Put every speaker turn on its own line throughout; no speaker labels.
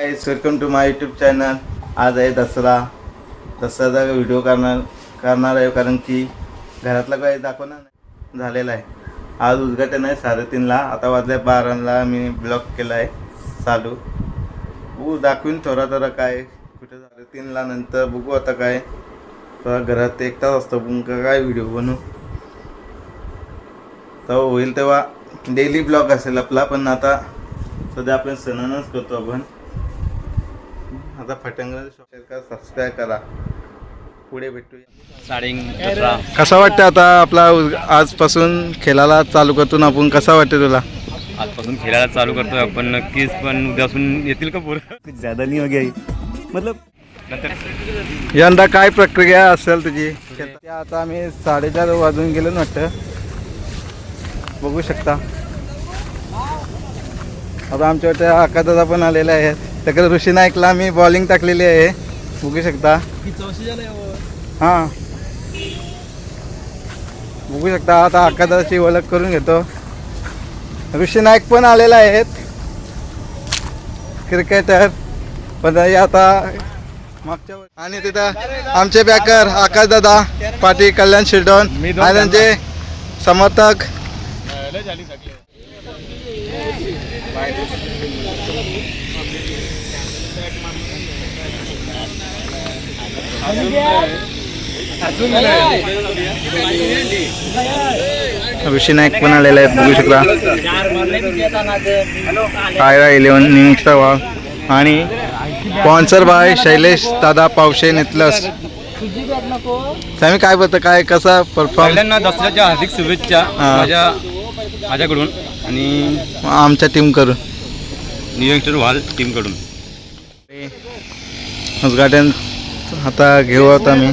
Welcome to my YouTube channel आज आहे दसरा. दसऱ्याचा व्हिडिओ करणार करणार आहे कारण की घरातला काही दाखवणार नाही. झालेला आहे. आज उद्घाटन आहे साडेतीनला. आता वाजल्या बाराला. मी ब्लॉग केला आहे चालू. बघू दाखवीन थोडा थोडा काय. कुठे साडेतीनला नंतर बघू आता काय. थोडा घरात एक तास असतो. पण का- काय व्हिडिओ बनू. तेव्हा होईल तेव्हा. डेली ब्लॉग असेल आपला पण आता सध्या आपण सणानच करतो आपण. शेअर करा सबस्क्राईब करा. पुढे
भेटूया.
कसा वाटतं आता आपला आजपासून खेळायला चालू करतो ना आपण? कसा वाटतं तुला?
आजपासून खेळायला चालू करतोय आपण नक्कीच पण उद्यापासून येतील का पोरं? ज्यादा नहीं हो गया मतलब
यंदा काय प्रक्रिया असेल तुझी? ते आता आम्ही साडेचार वाजून गेलो ना वाटतं. बघू शकता. आता आमच्या वाटतं आकादादा पण आलेले आहेत. त्याकडे ऋषी नाईकला मी बॉलिंग टाकलेली आहे. बघू शकता. हां. बघू शकता आता आकादाची ओळख करून घेतो. ऋषी नाईक पण आलेले आहेत. क्रिकेटर पण आता मागच्या आणि तिथं आमचे बॅकर आकाश दादा पाटील कल्याण शिरडॉन आणि त्यांचे समर्थक. ऋषी नाईक पण आलेले आहेत बघू शकता. कायरा इलेव्हन निमिषा वाळ आणि स्पॉन्सर बाय शैलेश दादा पावशे नेतलस. तुम्ही काय बघता काय कसा परफॉर्म
पहिल्यांदा दसऱ्याच्या हार्दिक शुभेच्छा. माझ्या माझ्याकडून आणि
आमच्या टीम करून
न्यू यंगस्टर व्हाल टीमकडून
उद्घाटन आता घेऊ आता मी?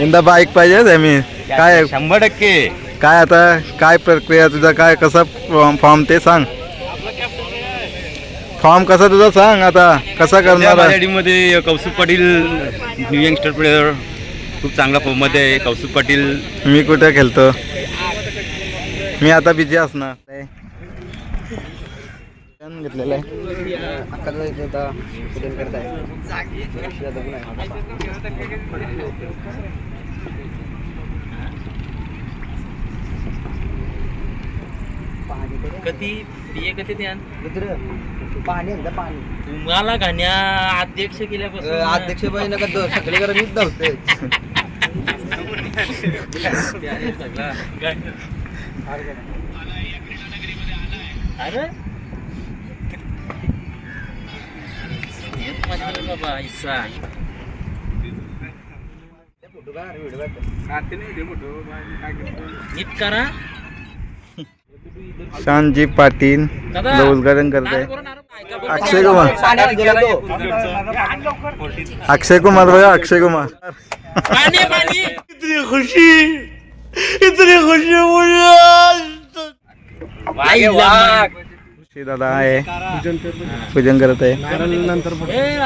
यंदा बाईक पाहिजे मी काय
शंभर टक्के.
काय आता काय प्रक्रिया तुझा काय कसा फॉर्म ते सांग. फॉर्म कसा तुझा सांग आता कसा करणार आहे?
टीममध्ये Kaustubh Patil new youngster player खूप चांगला फॉर्ममध्ये आहे. कौस्तुभ पाटील.
मी कुठे खेळतो? मी आता बिझी असणार. घेतलेलं आहे.
कधी?
बिये कधी द्या
पाणी एकदा पाणी.
तुम्हाला घाण्या अध्यक्ष केल्यापासून अध्यक्ष
नका द- सगळे करा मीच धावते.
अरे? येत माझ्याकडे बाबा हिस्सा नीट करा.
शानजी पाटील उद्घाटन करते
बरं. अक्षय कुमार.
अक्षय कुमार बघा अक्षय कुमार.
पाणी पाणी. वाघ, वाघ. ऋषी
दादा आहे. पूजन करत आहे.
ए,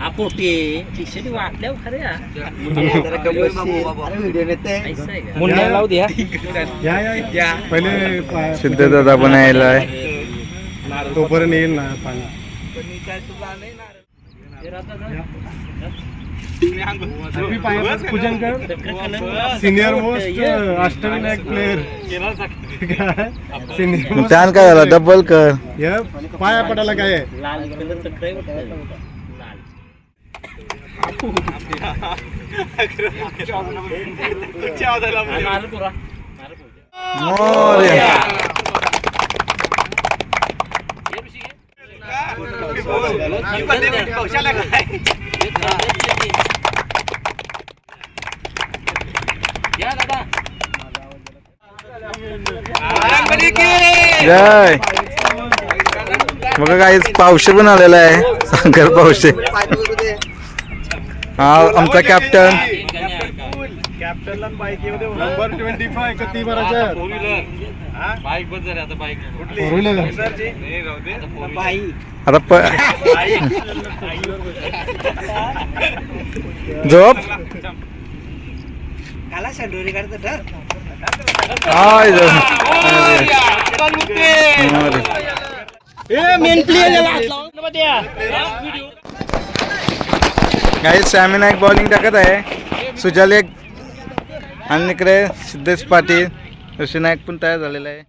आता करा यांना यांना पोटे टी शर्ट वाटल्यावर खरे.
जरा गप्प बसशील. अरे व्हिडिओ नेते.
ऐसा आहे का? मुंड्या
लावू द्या.
सिद्ध दादा पण
यायला
तोपर्यंत येईल ना पाणी. हे पूजन कर.
Senior most Ashtavinayak player senior
त्यान काय झालं
डबल कर
हे पाया पडायला काय
जय. बघा काय पावशे पण आलेला आहे. सांगाल पावशे. हे आमचा कॅप्टन हे?
गण्या.
नंबर ट्वेंटी फाय कधी भरायच्या फोर व्हीलर
आता प झोप.
काला शेंडोरी काढतं ठर.
हाय अरे. काही सॅमी एक बॉलिंग टाकत आहे सुजल एक आणि इकडे सिद्धेश पाटील ऋषी पण तयार झालेला आहे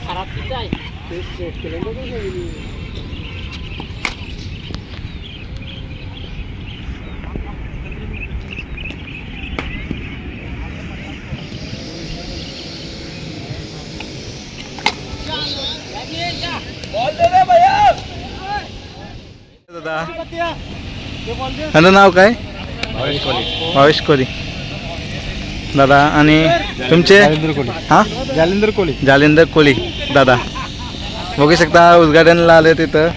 खराब किती आहे
दादा नाव काय? भावेश कोली. दादा आणि तुमचे? हा?
जालिंदर कोहली
जालिंदर कोली दादा. बघू शकता उद्घाटनला आले तिथं.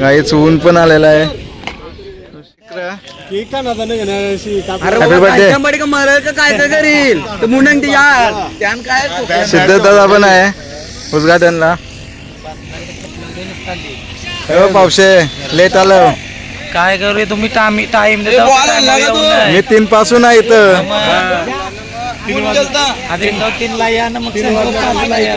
गाईच ऊन पण आलेला आहे.
सिद्धदादा
पण आहे उद्घाटनला. हो पावशे लेट आलं.
काय करू तुम्ही? टाइम टाइम
मी तीन पासून आहे इथं.
तीन ला या ना मग या.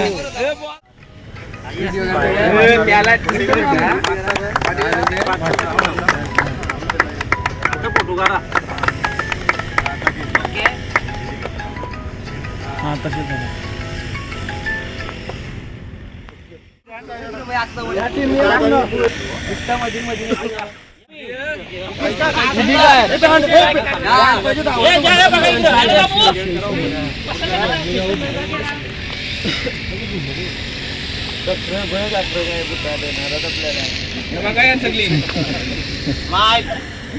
Ini kan. Eh, jangan pakai itu. Ada kamu.
Terima
kasih
telah menonton! Terima kasih telah menonton! Terima kasih telah menonton!
Terima kasih telah menonton!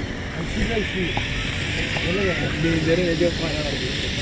Terima
kasih telah menonton!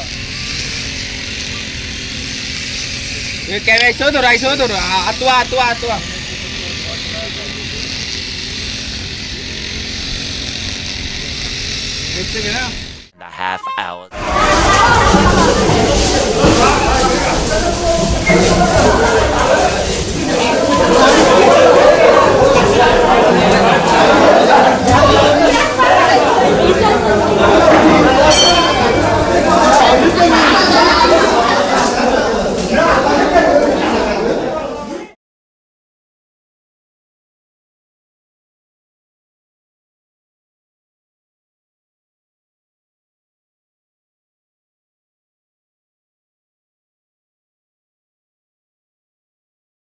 Eh, Kewe iso tur, iso tur. Atua, ah, atua, atua.
Half hour.